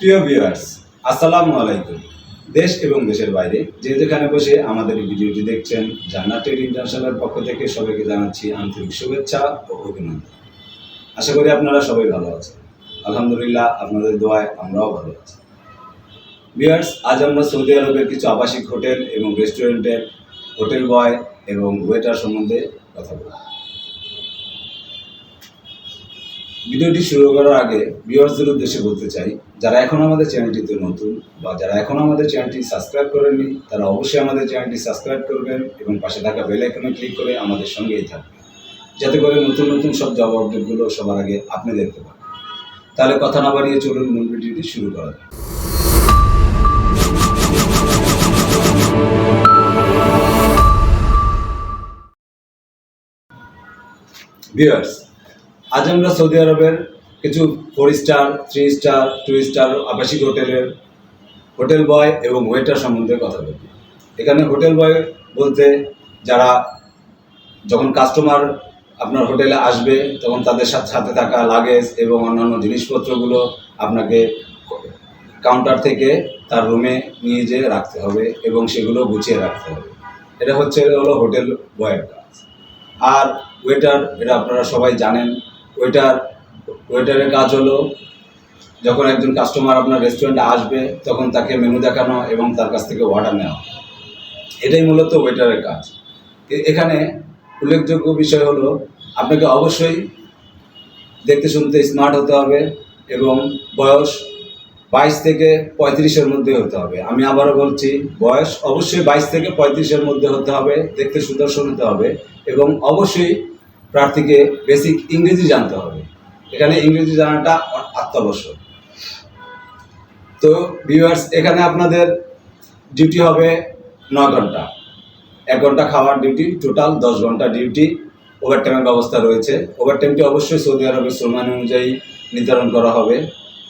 প্রিয় ভিউয়ার্স আসসালামু আলাইকুম। দেশ এবং দেশের বাইরে যে যেখানে বসে আমাদের এই ভিডিওটি দেখছেন, জান্নাত ট্রেড ইন্টারন্যাশনালের পক্ষ থেকে সবাইকে জানাচ্ছি আন্তরিক শুভেচ্ছা ও অভিনন্দন। আশা করি আপনারা সবাই ভালো আছেন। আলহামদুলিল্লাহ, আপনাদের দোয়ায় আমরাও ভালো আছি। ভিউয়ার্স আজ আমরা সৌদি আরবের কিছু আবাসিক হোটেল এবং রেস্টুরেন্টের হোটেল বয় এবং ওয়েটার সম্বন্ধে কথা বলব। ভিডিওটি শুরু করার আগে ভিউয়ার্সদের উদ্দেশ্যে বলতে চাই, যারা এখন আমাদের চ্যানেলটিতে নতুন বা যারা এখন আমাদের চ্যানেলটি সাবস্ক্রাইব করেননি, তারা অবশ্যই আমাদের চ্যানেলটি সাবস্ক্রাইব করবেন এবং পাশে থাকা বেল আইকনে ক্লিক করে আমাদের সঙ্গেই থাকবেন। যাতে করে নতুন নতুন সব জব আপডেটগুলো সবার আগে আপনি দেখতে পান। তাহলে কথা না বাড়িয়ে চলুন মূল ভিডিওটি শুরু করা যাক। ভিউয়ার্স আজ আমরা সৌদি আরবের কিছু four star three star two star আবাসিক হোটেলের হোটেল বয় এবং ওয়েটার সম্বন্ধে কথা বলি। এখানে হোটেল বয় বলতে যারা যখন কাস্টমার আপনার হোটেলে আসবে, তখন তাদের সাথে সাথে থাকা লাগেজ এবং অন্যান্য জিনিসপত্রগুলো আপনাকে কাউন্টার থেকে তার রুমে নিয়ে যেয়ে রাখতে হবে এবং সেগুলো গুছিয়ে রাখতে হবে। এটা হচ্ছে, হলো হোটেল বয়ের কাজ। আর ওয়েটার এটা আপনারা সবাই জানেন ওয়েটার ওয়েটারের কাজ হলো, যখন একজন কাস্টমার আপনার রেস্টুরেন্টে আসবে, তখন তাকে মেনু দেখানো এবং তার কাছ থেকে অর্ডার নেওয়া। এটাই মূলত ওয়েটারের কাজ। এখানে উল্লেখযোগ্য বিষয় হলো, আপনাকে অবশ্যই দেখতে শুনতে স্মার্ট হতে হবে এবং বয়স বাইশ থেকে পঁয়ত্রিশের মধ্যে হতে হবে। আমি আবারও বলছি, বয়স অবশ্যই বাইশ থেকে পঁয়ত্রিশের মধ্যে হতে হবে, দেখতে সুদর্শন হতে হবে এবং অবশ্যই প্রার্থীকে বেসিক ইংরেজি জানতে হবে। এখানে ইংরেজি জানাটা অত্যাবশ্যক তো ভিউয়ার্স এখানে আপনাদের ডিউটি হবে ন ঘণ্টা। এক ঘণ্টা খাওয়ার ডিউটি টোটাল দশ ঘণ্টা ডিউটি ওভারটাইমের ব্যবস্থা রয়েছে। ওভারটাইমটি অবশ্যই সৌদি আরবের শ্রম অনুযায়ী নির্ধারণ করা হবে।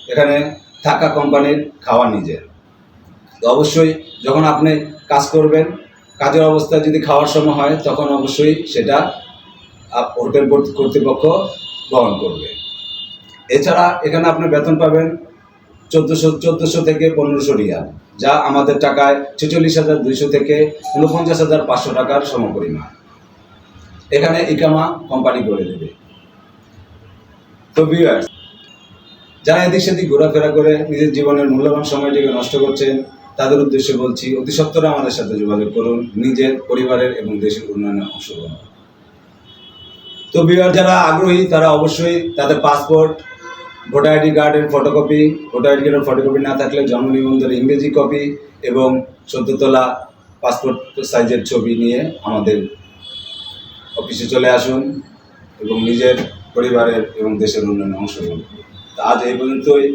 এখানে থাকা কোম্পানির, খাওয়া নিজের। তো অবশ্যই যখন আপনি কাজ করবেন, কাজের অবস্থায় যদি খাওয়ার সময় হয়, তখন অবশ্যই সেটা হোটেল কর্তৃপক্ষ বহন করবে। এছাড়া এখানে আপনি বেতন পাবেন চোদ্দোশো চোদ্দোশো থেকে পনেরোশো রিয়াল, যা আমাদের টাকায় ছেচল্লিশ হাজার দুইশো থেকে উনপঞ্চাশ হাজার পাঁচশো টাকার সমপরিমাণ। এখানে ইকামা কোম্পানি করে দেবে। তো ভিউয়ার্স যারা এদিক সেদিক ঘোরাফেরা করে নিজের জীবনের মূল্যবান সময়টিকে নষ্ট করছেন, তাদের উদ্দেশ্যে বলছি, অতি সত্বরে আমাদের সাথে যোগাযোগ করুন নিজের পরিবারের এবং দেশের উন্নয়নে অংশগ্রহণ। তো বিহার যারা আগ্রহী, তারা অবশ্যই তাদের পাসপোর্ট ভোটার আইডি কার্ডের ফটোকপি ভোটার আইডি কার্ডের ফটোকপি না থাকলে জন্ম নিবন্ধনের ইংরেজি কপি এবং সদ্য তোলা পাসপোর্ট সাইজের ছবি নিয়ে আমাদের অফিসে চলে আসুন এবং নিজের পরিবারের এবং দেশের উন্নয়নে অংশগ্রহণ তা আজ এই পর্যন্তই।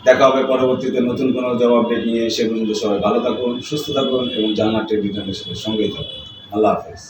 দেখা হবে পরবর্তীতে নতুন কোনো জব আপডেট নিয়ে। সে পর্যন্ত সবাই ভালো থাকুন, সুস্থ থাকুন এবং জান্নাত টেলিভিশনের সঙ্গেই থাকুন। আল্লাহ হাফেজ।